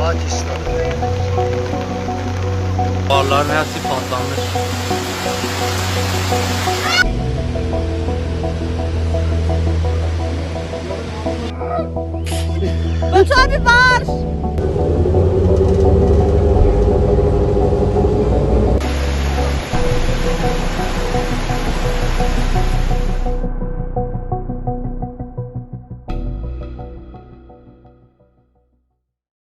Fatih İslam. Barların hepsi patlamış. Batu abi bağır.